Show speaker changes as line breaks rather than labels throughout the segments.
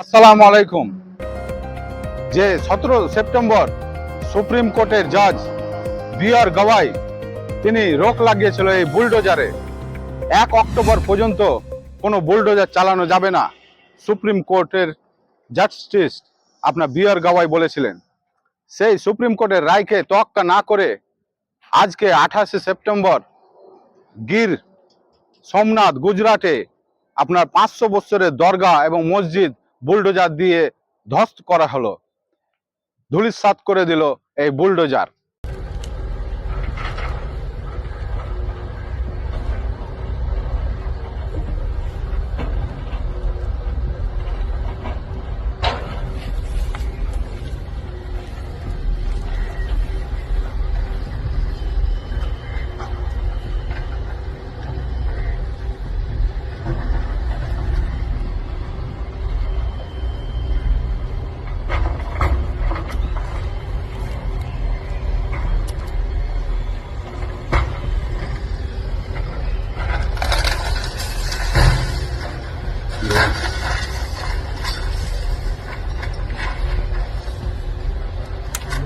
আসসালামু আলাইকুম। যে সতেরো সেপ্টেম্বর সুপ্রিম কোর্টের জাজ বি আর গওয়াই, তিনি রোক লাগিয়েছিল এই বুলডোজারে। এক অক্টোবর পর্যন্ত কোনো বুলডোজার চালানো যাবে না, সুপ্রিম কোর্টের জাস্টিস আপনার বি আর গওয়াই বলেছিলেন। সেই সুপ্রিম কোর্টের রায়কে তোয়াক্কা না করে আজকে আঠাশে সেপ্টেম্বর গির সোমনাথ, গুজরাটে আপনার পাঁচশো বছরের দরগা এবং মসজিদ বুলডোজার দিয়ে ধ্বস্ত করা হলো। ধুলিসাৎ করে দিল এই বুলডোজার।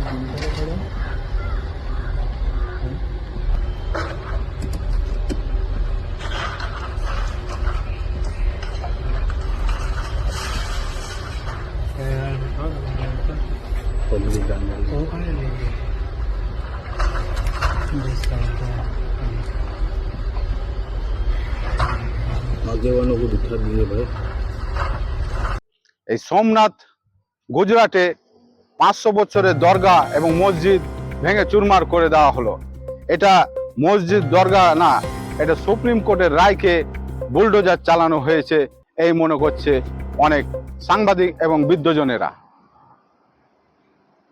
हाँ, हाँ,
हाँ। सोमनाथ गुजराटे পাঁচশো বছরের দরগা এবং মসজিদ ভেঙে চুরমার করে দেওয়া হলো। এটা মসজিদ দরগা না, এটা সুপ্রিম কোর্টের রায়কে বুলডোজার চালানো হয়েছে, এই মনে করছে অনেক সাংবাদিক এবং বিদ্বজনেরা